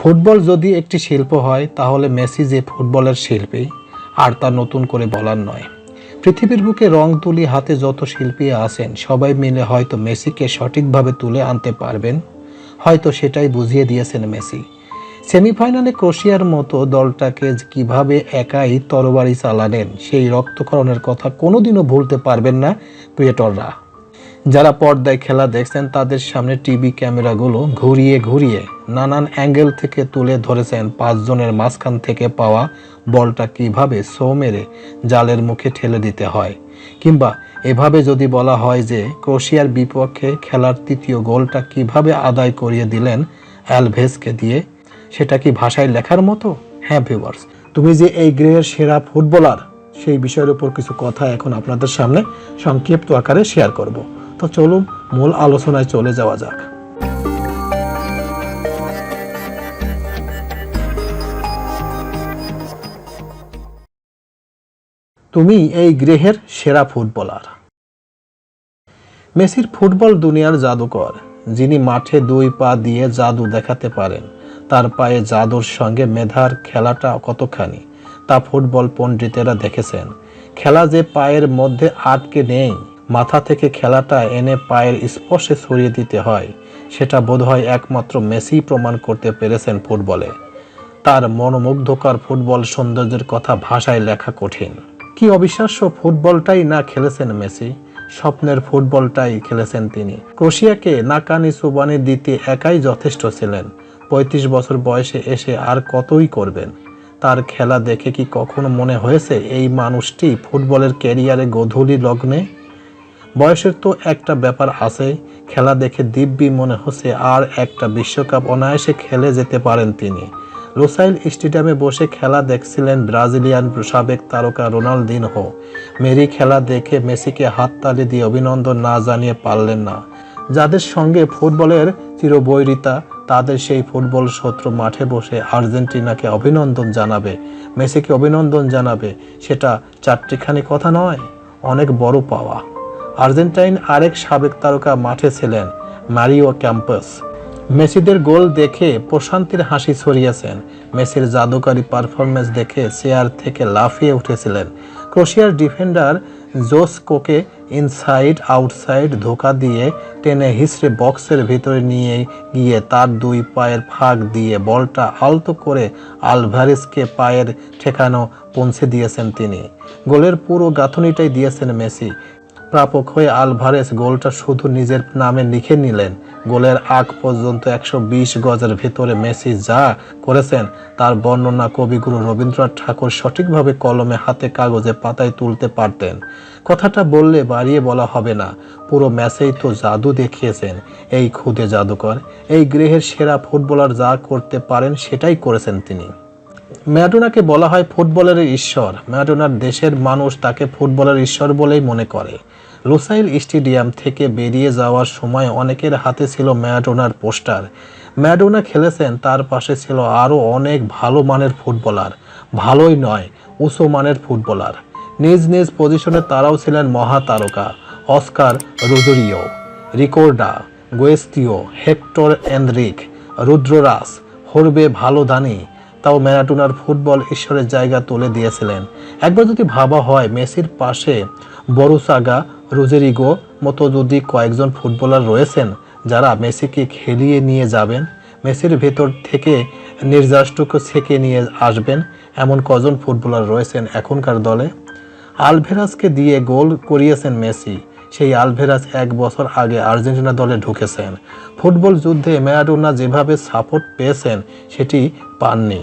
Football যদি একটি শিল্প হয়, তাহলে মেসি যে ফুটবলের শিল্পী, আর তা নতুন করে বলার নয়। পৃথিবীর বুকে রং তুলি হাতে যত শিল্পী আছেন, সবাই মিলে হয়তো মেসিকে সঠিকভাবে তুলে আনতে পারবেন। হয়তো সেটাই বুঝিয়ে দিয়েছেন মেসি। সেমিফাইনালে ক্রোশিয়ার মতো দলটাকে কীভাবে একাই তরবারি চালালেন, সেই রক্তকরণের কথা কোনোদিনও ভুলতে পারবেন না ক্রিয়েটররা। যারা পর্দায় খেলা দেখছেন, তাদের সামনে টিভি ক্যামেরাগুলো ঘুরিয়ে ঘুরিয়ে নানান অ্যাঙ্গেল থেকে তুলে ধরেছেন। পাঁচজনের মাঝখান থেকে পাওয়া বলটা কীভাবে সো মেরে জালের মুখে ঠেলে দিতে হয়? কিংবা এভাবে যদি বলা হয় যে ক্রোশিয়ার বিপক্ষে খেলার তৃতীয় গোলটা কীভাবে আদায় করিয়ে দিলেন অ্যালভেজকে দিয়ে, সেটা কি ভাষায় লেখার মতো? হ্যাঁ ভিউয়ার্স, তুমি যে এই গ্রহের সেরা ফুটবলার, সেই বিষয়ের উপর কিছু কথা এখন আপনাদের সামনে সংক্ষিপ্ত আকারে শেয়ার করব। তো চলুন মূল আলোচনায় চলে যাওয়া যাক। তুমি এই গ্রহের সেরা ফুটবলার। মেসির ফুটবল দুনিয়ার জাদুকর, যিনি মাঠে দুই পা দিয়ে জাদু দেখাতে পারেন, তার পায়ে জাদুর সঙ্গে মেধার খেলাটা কতখানি, তা ফুটবল পণ্ডিতেরা দেখেছেন। খেলা যে পায়ের মধ্যে আটকে নেই মাথা থেকে খেলাটা এনে পায়ের স্পর্শে ছড়িয়ে দিতে হয়। সেটা বোধহয় একমাত্র মেসি প্রমাণ করতে পেরেছেন ফুটবলে। তার মনোমুগ্ধকর ফুটবল সৌন্দর্যের কথা ভাষায় লেখা কঠিন। কি অবিশ্বাস্য ফুটবলটাই না খেলেছেন মেসি। স্বপ্নের ফুটবলটাই খেলেছেন তিনি। ক্রোশিয়াকে নাকানি সুবানি দিতে একাই যথেষ্ট ছিলেন। পঁয়ত্রিশ বছর বয়সে এসে আর কতই করবেন? তার খেলা দেখে কি কখনো মনে হয়েছে এই মানুষটি ফুটবলের ক্যারিয়ারে গধূলি লগ্নে? বয়সের তো একটা ব্যাপার আছে, খেলা দেখে দিব্যি মনে হচ্ছে আর একটা বিশ্বকাপ অনায়াসে খেলে যেতে পারেন তিনি। লোসাইল স্টেডিয়ামে বসে খেলা দেখছিলেন ব্রাজিলিয়ান সাবেক তারকা রোনালদিনহো। মেরি খেলা দেখে মেসিকে হাততালি দিয়ে অভিনন্দন না জানিয়ে পারলেন না। যাদের সঙ্গে ফুটবলের চিরবৈরিতা, তাদের সেই ফুটবল শত্রু মাঠে বসে আর্জেন্টিনাকে অভিনন্দন জানাবে, মেসিকে অভিনন্দন জানাবে, সেটা চারটিখানি কথা নয়, অনেক বড় পাওয়া। আর্জেন্টাইন আরেক সাবেক তারকা মাঠে ছিলেন, মারিও ক্যাম্পাস। মেসিদের গোল দেখে প্রশান্তির হাসি ছড়িয়েছেন। মেসির জাদুকারী পারফরমেন্স দেখে চেয়ার থেকে লাফিয়ে উঠেছিলেন। ক্রোশিয়ার ডিফেন্ডার জোসকোকে ইনসাইড, আউটসাইড, ধোকা দিয়ে টেনে হিসড়ে বক্সের ভিতরে নিয়ে গিয়ে তার দুই পায়ের ফাঁক দিয়ে বলটা আলতো করে আলভারেজকে পায়ের ঠেকানো পৌঁছে দিয়েছেন তিনি। গোলের পুরো গাঁথনিটাই দিয়েছেন মেসি। প্রাপক হয়ে আলভারেস গোলটা শুধু নিজের নামে লিখে নিলেন। গোলের আগ পর্যন্ত একশো বিশ গজের ভেতরে মেসি যা করেছেন, তার বর্ণনা কবিগুরু রবীন্দ্রনাথ ঠাকুর সঠিকভাবে কলমে হাতে কাগজে পাতায় তুলতে পারতেন। কথাটা বললে বাড়িয়ে বলা হবে না, পুরো ম্যাচেই তো জাদু দেখিয়েছেন। এই খুদে জাদুকর, এই গৃহের সেরা ফুটবলার যা করতে পারেন সেটাই করেছেন তিনি। ম্যাডোনাকে বলা হয় ফুটবলের ঈশ্বর। ম্যাডোনার দেশের মানুষ, তাকে ফুটবলের ঈশ্বর বলেই মনে করে। লুসাইল স্টেডিয়াম থেকে বেরিয়ে যাওয়ার সময় অনেকের হাতে ছিল ম্যাডোনার পোস্টার। ম্যাডোনা খেলেছেন, তার পাশে ছিল আরও অনেক ভালো মানের ফুটবলার। ভালোই নয়, উঁচু মানের ফুটবলার। নিজ নিজ পজিশনে তারাও ছিলেন মহাতারকা, Oscar Ruggeri Ricardo, Giusti, Hector Enrique রুদ্ররাস হরবে ভালো দানি তাও ম্যারাডোনার ফুটবল ঈশ্বরের জায়গা তুলে দিয়েছিলেন। একবার যদি ভাবা হয়, মেসির পাশে বরুসাগা রোজেরিগো মতো যদি কয়েকজন ফুটবলার রয়েছেন, যারা মেসিকে খেলিয়ে নিয়ে যাবেন, মেসির ভেতর থেকে নির্যাসটুকু ছেঁকে নিয়ে আসবেন এমন কজন ফুটবলার রয়েছেন এখনকার দলে? আলভেরাসকে দিয়ে গোল করিয়েছেন মেসি। সেই আলভেরাস এক বছর আগে আর্জেন্টিনা দলে ঢুকেছেন। ফুটবল যুদ্ধে ম্যারাডোনা যেভাবে সাপোর্ট পেয়েছেন, সেটি পাননি।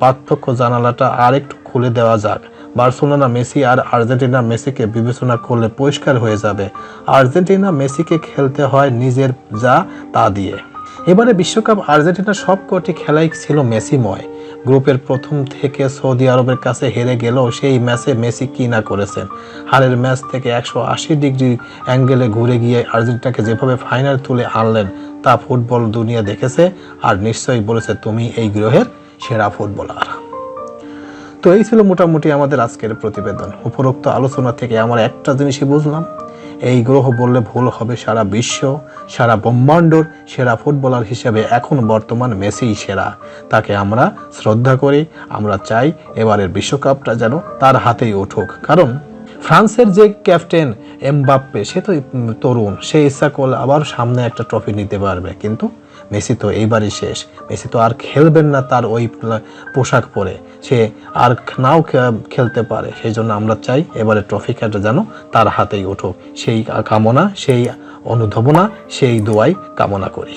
পার্থক্য জানালাটা আরেকটু খুলে দেওয়া যাক। বার্সেলোনা, মেসি আর আর্জেন্টিনা মেসিকে বিবেচনা করলে পরিষ্কার হয়ে যাবে। আর্জেন্টিনা মেসিকে খেলতে হয় নিজের যা তা দিয়ে। এবারে বিশ্বকাপ আর্জেন্টিনা সবকটি খেলাই ছিল মেসিময়। গ্রুপের প্রথম থেকে সৌদি আরবের কাছে হেরে গেলেও সেই ম্যাচে মেসি কি না করেছেন? হারের ম্যাচ থেকে একশো আশি ডিগ্রি অ্যাঙ্গেলে ঘুরে গিয়ে আর্জেন্টিনাকে যেভাবে ফাইনাল তুলে আনলেন, তা ফুটবল দুনিয়া দেখেছে আর নিশ্চয়ই বলেছে তুমি এই গ্রহের সেরা ফুটবলার। তো এই ছিল মোটামুটি আমাদের আজকের প্রতিবেদন। উপরোক্ত আলোচনা থেকে আমার একটা জিনিসই বুঝলাম। এই গ্রহ বললে ভুল হবে। সারা বিশ্ব, সারা ব্রহ্মাণ্ডর সেরা ফুটবলার হিসেবে এখন বর্তমান মেসিই সেরা। তাকে আমরা শ্রদ্ধা করি, আমরা চাই এবারের বিশ্বকাপটা যেন তার হাতেই উঠুক। কারণ ফ্রান্সের যে ক্যাপ্টেন এমবাপ্পে, সে তো তরুণ, সে ইচ্ছা করলে আবার সামনে একটা ট্রফি নিতে পারবে। কিন্তু মেসি তো এইবারই শেষ। মেসি তো আর খেলবেন না তার ওই পোশাক পরে। সে আর নাও খেলতে পারে। সেই জন্য আমরা চাই এবারে ট্রফিটা যেন তার হাতেই উঠুক। সেই কামনা, সেই অনুধাবনা, সেই দোয়াই কামনা করি।